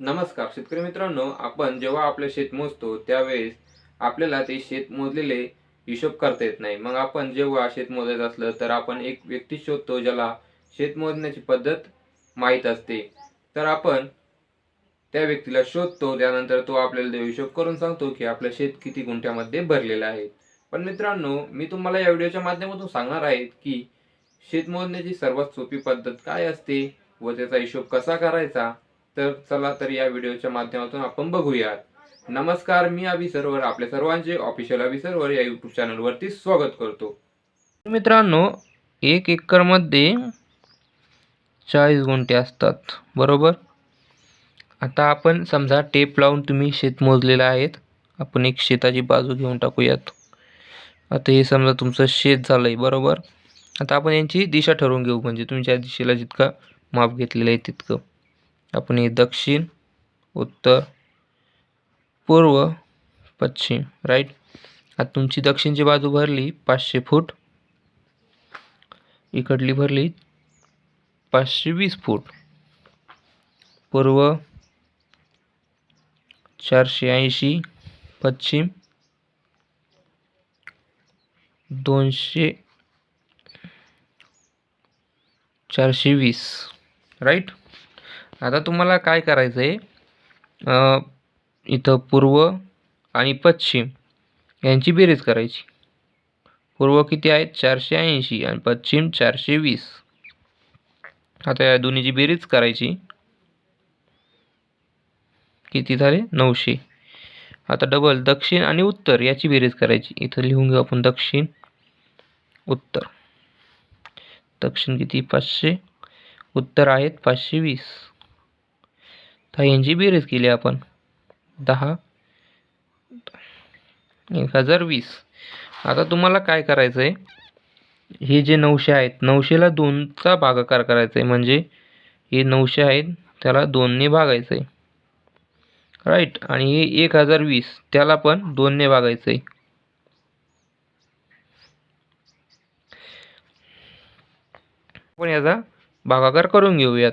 नमस्कार शेतकरी मित्रांनो आपण जेव्हा आपलं शेत मोजतो त्यावेळेस आपल्याला ते शेत मोजलेले हिशोब करता येत नाही. मग आपण जेव्हा शेत मोजायचं असलं तर आपण एक व्यक्ती शोधतो ज्याला शेत मोजण्याची पद्धत माहीत असते. तर आपण त्या व्यक्तीला शोधतो त्यानंतर तो आपल्याला ते हिशोब करून सांगतो की आपलं शेत किती गुंठ्यामध्ये भरलेलं आहे. पण मित्रांनो मी तुम्हाला या व्हिडिओच्या माध्यमातून सांगणार आहे की शेत मोजण्याची सर्वात सोपी पद्धत काय असते व त्याचा हिशोब कसा करायचा तर चला तर या व्हिडिओच्या माध्यमातून आपण बघूयात. नमस्कार मी अभि सर्वर. आपल्या सर्वांचे ऑफिशियल अभि सर्वर या यूट्यूब चॅनलवरती स्वागत करतो. मित्रांनो एक एकरमध्ये चाळीस गुंठे असतात बरोबर? आता आपण समजा टेप लावून तुम्ही शेत मोजलेलं आहेत. आपण एक शेताची बाजू घेऊन टाकूयात. आता हे समजा तुमचं शेत झालं आहे बरोबर? आता आपण यांची दिशा ठरवून घेऊ. म्हणजे तुमच्या दिशेला जितका माप घेतलेलं आहे तितकं. आपण दक्षिण उत्तर पूर्व पश्चिम राईट आता तुमची दक्षिणची बाजू भरली पाचशे फूट. इकडली भरली पाचशे वीस फूट. पूर्व चारशे ऐंशी पश्चिम दोनशे चारशे वीस राईट आता तुम्हाला काय करायचं आहे इथं पूर्व आणि पश्चिम यांची बेरीज करायची. पूर्व किती आहेत? चारशे ऐंशी आणि पश्चिम चारशे वीस. आता या दोन्हीची बेरीज करायची. किती झाले? नऊशे. आता डबल दक्षिण आणि उत्तर याची बेरीज करायची. इथं लिहून घेऊ आपण दक्षिण उत्तर. दक्षिण किती? पाचशे. उत्तर आहेत पाचशे वीस. तर यांची बेरीज केली आपण. दहा. एक हजार वीस. आता तुम्हाला काय करायचं आहे हे जे नऊशे आहेत नऊशेला दोनचा भागाकार करायचा आहे म्हणजे हे नऊशे आहेत त्याला दोनने भागायचं आहे राईट आणि हे एक हजार वीस त्याला पण दोनने भागायचं आहे आपण याचा भागाकार करून घेऊयात.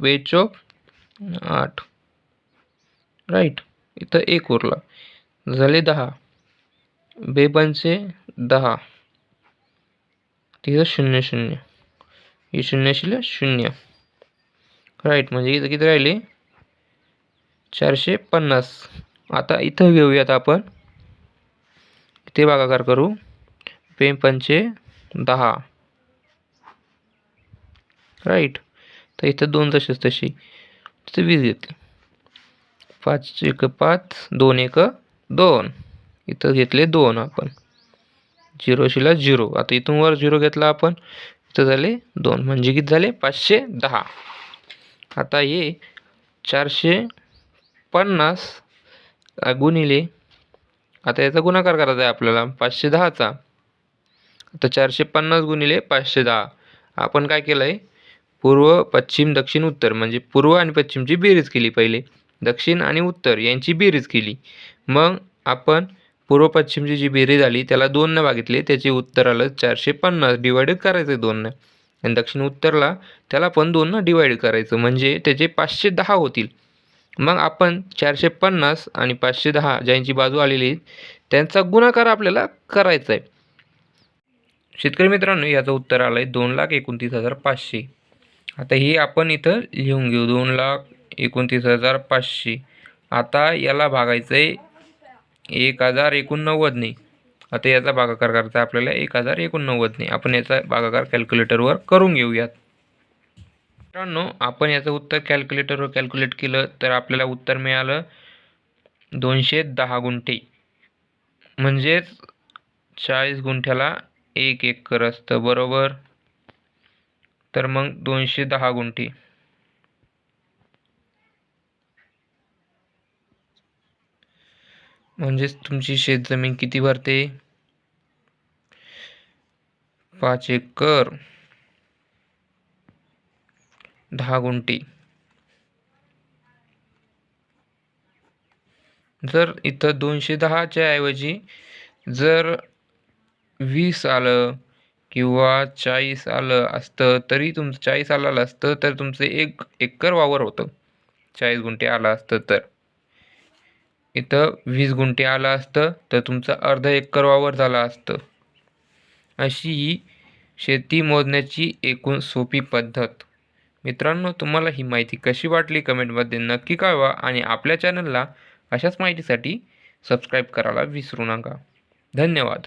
बेचोक आठ. राईट इथं एक उरला. झाले दहा. बेबनचे दहा. तिथं शून्य शून्य. हे शून्य शिले शून्य. राईट म्हणजे इथं किती राहिले? चारशे पन्नास. आता इथं घेऊयात आपण. इथे भागाकार करू. बेपनचे दहा. राईट तर इथं दोन तसेच तशी. ते वीस घेतली. पाच एक पाच दोन एक दोन. इथं घेतले दोन आपण. झिरो शिला झिरो. आता इथून वर झिरो घेतला आपण इथं झाले दोन. म्हणजे किती झाले? पाचशे दहा. आता हे चारशे पन्नास गुणिले आता याचा गुणाकार करायचा आहे आपल्याला. पाचशे दहाचा. आता चारशे पन्नास गुणिले पाचशे दहा. आपण काय केलं आहे पूर्व पश्चिम दक्षिण उत्तर म्हणजे पूर्व आणि पश्चिमची बेरीज केली पहिले. दक्षिण आणि उत्तर यांची बेरीज केली. मग आपण पूर्व पश्चिमची जी बेरीज आली त्याला दोननं भागितले त्याचे उत्तर आलं चारशे पन्नास डिवायडेड करायचं आहे दोननं आणि दक्षिण उत्तरला त्याला पण दोननं डिवाईड करायचं म्हणजे त्याचे पाचशे दहा होतील. मग आपण चारशे पन्नास आणि पाचशे दहा ज्यांची बाजू आलेली त्यांचा गुणाकार आपल्याला करायचा आहे शेतकरी मित्रांनो याचं उत्तर आलं आहे दोन लाख एकोणतीस हजार पाचशे. आता ही आपण इथं लिहून घेऊ. दोन लाख एकोणतीस हजार पाचशे. आता याला भागायचं आहे एक हजार एकोणनव्वदने आता याचा भागाकार करायचा आहे आपल्याला एक हजार एकोणनव्वदने आपण याचा भागाकार कॅल्क्युलेटरवर करून घेऊयात. मित्रांनो आपण याचं उत्तर कॅल्क्युलेटरवर कॅल्क्युलेट केलं तर आपल्याला उत्तर मिळालं दोनशे दहा गुंठे. म्हणजेच चाळीस गुंठ्याला एक एकर असतं. बरोबर? तर मग दोनशे दहा गुंठी. म्हणजेच तुमची शेतजमीन किती भरते? पाच एकर. दहा गुंठी. जर इथं दोनशे दहाच्या ऐवजी जर वीस आलं किंवा चाळीस आलं असतं तरी तुमचं चाळीस आलं असतं तर तुमचं एक एकर वावर होतं. चाळीस गुंठे आलं असतं तर. इथं वीस गुंठे आलं असतं तर तुमचं अर्धा एकर वावर झालं असतं. अशी ही शेती मोजण्याची एकूण सोपी पद्धत. मित्रांनो तुम्हाला ही माहिती कशी वाटली कमेंटमध्ये नक्की कळवा आणि आपल्या चॅनलला अशाच माहितीसाठी सबस्क्राईब करायला विसरू नका. धन्यवाद.